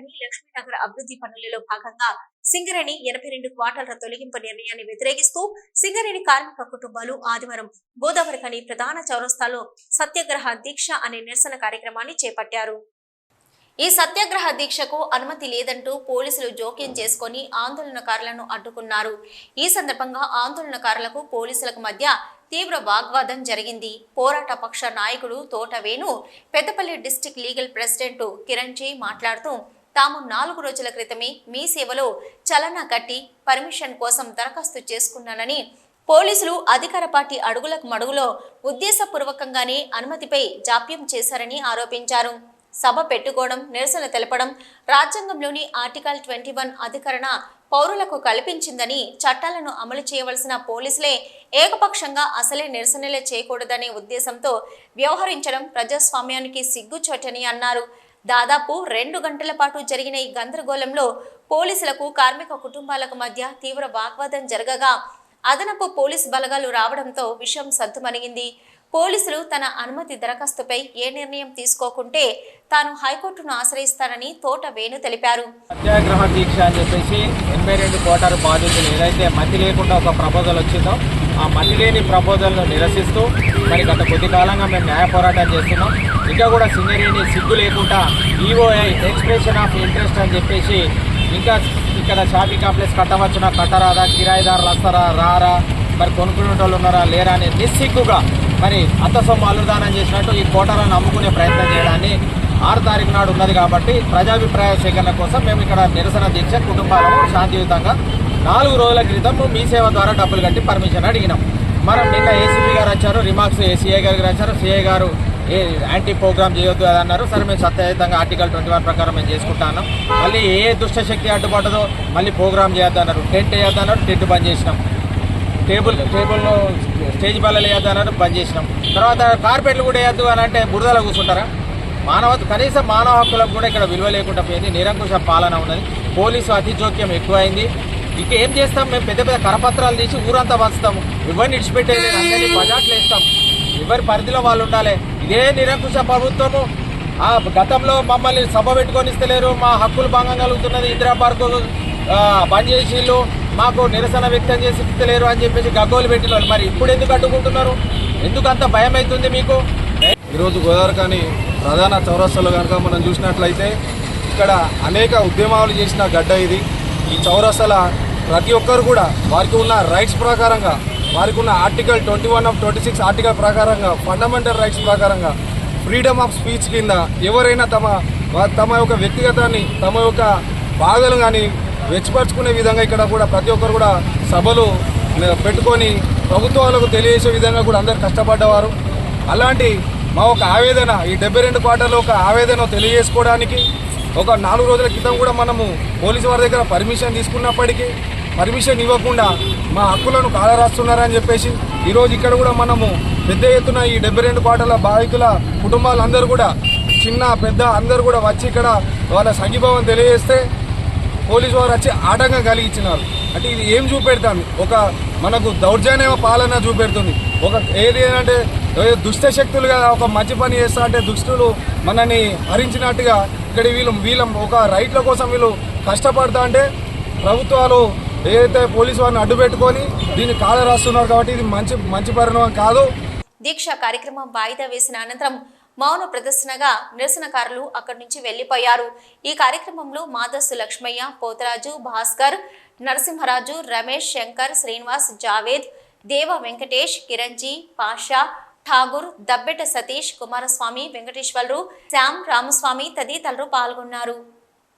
పట్టణి లక్ష్మీనగర్ అభివృద్ధి పనులలో భాగంగా సింగరేణి ఎనభై రెండు క్వార్టర్ల తొలగింపు నిర్ణయాన్ని వ్యతిరేకిస్తూ సింగరేణి కార్మిక కుటుంబాలు ఆదివారం గోదావరి ఖని ప్రధాన చౌరస్తాలో సత్యాగ్రహ దీక్ష అనే నిరసన కార్యక్రమాన్ని చేపట్టారు. ఈ సత్యాగ్రహ దీక్షకు అనుమతి లేదంటూ పోలీసులు జోక్యం చేసుకొని ఆందోళనకారులను అడ్డుకున్నారు. ఈ సందర్భంగా ఆందోళనకారులకు పోలీసులకు మధ్య తీవ్ర వాగ్వాదం జరిగింది. పోరాట పక్ష నాయకుడు Thota Venu Peddapalli district legal president Kiran ji మాట్లాడుతూ తాము నాలుగు రోజుల క్రితమే మీ సేవలో చలన కట్టి పర్మిషన్ కోసం దరఖాస్తు చేసుకున్నానని పోలీసులు అధికార పార్టీ అడుగులకు మడుగులో ఉద్దేశపూర్వకంగానే అనుమతిపై జాప్యం చేశారని ఆరోపించారు. సభ పెట్టుకోవడం నిరసన తెలపడం రాజ్యాంగంలోని ఆర్టికల్ ట్వంటీ వన్ అధికరణ పౌరులకు కల్పించిందని చట్టాలను అమలు చేయవలసిన పోలీసులే ఏకపక్షంగా అసలే నిరసనలే చేయకూడదనే ఉద్దేశంతో వ్యవహరించడం ప్రజాస్వామ్యానికి సిగ్గుచోటని అన్నారు. దాదాపు రెండు గంటల పాటు జరిగిన ఈ గందరగోళంలో పోలీసులకు కార్మిక కుటుంబాలకు మధ్య తీవ్ర వాగ్వాదం జరగగా అదనపు పోలీస్ బలగాలు రావడంతో విషయం సద్దుమణిగింది పోలీసులు తన అనుమతి దరఖాస్తుపై ఏ నిర్ణయం తీసుకోకుంటే తాను హైకోర్టును ఆశ్రయిస్తానని తోట వేణు తెలిపారు. సత్యాగ్రహ దీక్ష అని చెప్పేసి ఎనభై రెండు కోటారు బాధితులు ఏదైతే మతి లేకుండా ఒక ప్రపోజల్ వచ్చిందో ఆ మతి లేని ప్రపోజల్ను నిరసిస్తూ మరి గత కొద్ది కాలంగా మేము న్యాయ పోరాటం చేస్తున్నాం. ఇంకా కూడా సింగరేణి సిగ్గు లేకుండా ఈఓఐ ఎక్స్ప్రెషన్ ఆఫ్ ఇంట్రెస్ట్ అని చెప్పేసి ఇంకా ఇక్కడ షాపింగ్ కాంప్లెక్స్ కట్టవచ్చునా కట్టరాదా కిరాయిదారులు వస్తారా రారా మరి కొనుక్కునే వాళ్ళు ఉన్నారా లేరా అని నిస్సిగ్గుగా మరి అత్త సొమ్ము అల్లుదానం చేసినట్టు ఈ కోటాలను అమ్ముకునే ప్రయత్నం చేయడాన్ని ఆరు తారీఖు నాడు ఉన్నది కాబట్టి ప్రజాభిప్రాయ సేకరణ కోసం మేము ఇక్కడ నిరసన దీక్ష కుటుంబాలను శాంతియుతంగా నాలుగు రోజుల క్రితం మీ సేవ ద్వారా డబ్బులు కట్టి పర్మిషన్ అడిగినాం. మనం నిన్న ఏసీపీ గారు వచ్చారు రిమార్క్స్ ఏసీఐ గారికి వచ్చారు సిఐ గారు ఏ యాంటీ ప్రోగ్రామ్ చేయొద్దు అని అన్నారు. సరే మేము సత్యయుతంగా ఆర్టికల్ ట్వంటీ వన్ ప్రకారం మేము చేసుకుంటాను మళ్ళీ ఏ దుష్టశక్తి అడ్డుపడదో మళ్ళీ ప్రోగ్రామ్ చేయొద్దు అన్నారు. టెంట్ వేయొద్దు అన్నారు టెంట్ బంద్ చేసినాం. టేబుల్ టేబుల్లో స్టేజ్ బల్లలు వేయద్దు అన్నారు బంద్ చేసినాం. తర్వాత కార్పెట్లు కూడా వేయద్దు అని అంటే బురదలో కూర్చుంటారా? మానవ కనీసం మానవ హక్కులకు కూడా ఇక్కడ విలువ లేకుండా పోయింది. నిరంకుశ పాలన ఉన్నది. పోలీసు అతి జోక్యం ఎక్కువైంది. ఇక ఏం చేస్తాం? మేము పెద్ద పెద్ద కరపత్రాలు తీసి ఊరంతా పంచుతాము. ఎవరిని ఇడిచిపెట్టేది అందరినీ బజాట్లు వేస్తాం ఎవరి పరిధిలో వాళ్ళు ఉండాలి. ఇదే నిరంకుశ ప్రభుత్వము. ఆ గతంలో మమ్మల్ని సభ పెట్టుకొని ఇస్తలేరు. మా హక్కులు భంగం కలుగుతున్నది. ఇందిరా పార్కు బంద్ చేసిళ్ళు మాకు నిరసన వ్యక్తం చేసి ఇస్తలేరు అని చెప్పేసి గగ్గోలు పెట్టిన మరి ఇప్పుడు ఎందుకు అడ్డుకుంటున్నారు? ఎందుకు అంత భయం అవుతుంది మీకు? ఈరోజు గోదావరి కానీ ప్రధాన చౌరస్తాలో కనుక మనం చూసినట్లయితే ఇక్కడ అనేక ఉద్యమాలు చేసిన గడ్డ ఇది. ఈ చౌరస్తాల ప్రతి ఒక్కరు కూడా వారికి ఉన్న రైట్స్ ప్రకారంగా వారికి ఉన్న article twenty one of twenty six article ప్రకారంగా ఫండమెంటల్ రైట్స్ ప్రకారంగా ఫ్రీడమ్ ఆఫ్ స్పీచ్ కింద ఎవరైనా తమ తమ యొక్క వ్యక్తిగతాన్ని తమ యొక్క బాధలు కానీ వెచ్చిపరుచుకునే విధంగా ఇక్కడ కూడా ప్రతి ఒక్కరు కూడా సభలు పెట్టుకొని ప్రభుత్వాలకు తెలియజేసే విధంగా కూడా అందరు కష్టపడ్డవారు. అలాంటి మా ఒక ఆవేదన ఈ డెబ్బై రెండు క్వార్టర్లో ఒక ఆవేదన తెలియజేసుకోవడానికి ఒక నాలుగు రోజుల క్రితం కూడా మనము పోలీసు వారి దగ్గర పర్మిషన్ తీసుకున్నప్పటికీ పర్మిషన్ ఇవ్వకుండా మా హక్కులను కాలరాస్తున్నారని చెప్పేసి ఈరోజు ఇక్కడ కూడా మనము పెద్ద ఎత్తున ఈ డెబ్బై రెండు కోటల బాధితుల కుటుంబాలందరూ కూడా చిన్న పెద్ద అందరూ కూడా వచ్చి ఇక్కడ వాళ్ళ సంఘీభావం తెలియజేస్తే పోలీసు వారు వచ్చి ఆటంకం కలిగించినారు. అంటే ఇది ఏం చూపెడతాను ఒక మనకు దౌర్జన్య పాలన చూపెడుతుంది. ఒక ఏది అంటే దుష్ట శక్తులుగా ఒక మంచి పని చేస్తా అంటే దుష్టులు మనని హరించినట్టుగా ఇక్కడ వీళ్ళు వీళ్ళం ఒక రైట్ల కోసం వీళ్ళు కష్టపడతా అంటే ప్రభుత్వాలు ఏదైతే పోలీసు వారిని అడ్డు పెట్టుకొని దీన్ని కాల రాస్తున్నారు కాబట్టి ఇది మంచి మంచి పరిణామం కాదు. దీక్ష కార్యక్రమం వాయిదా వేసిన అనంతరం మౌన ప్రదర్శనగా నిరసనకారులు అక్కడి నుంచి వెళ్ళిపోయారు ఈ కార్యక్రమంలో మాదస్సు లక్ష్మయ్య పోతరాజు భాస్కర్ నరసింహరాజు రమేష్ శంకర్ శ్రీనివాస్ జావేద్ దేవ వెంకటేష్ కిరంజీ పాషా ఠాగూర్ దబ్బెట సతీష్ కుమారస్వామి వెంకటేశ్వర్లు శ్యామ్ రామస్వామి తదితరులు పాల్గొన్నారు.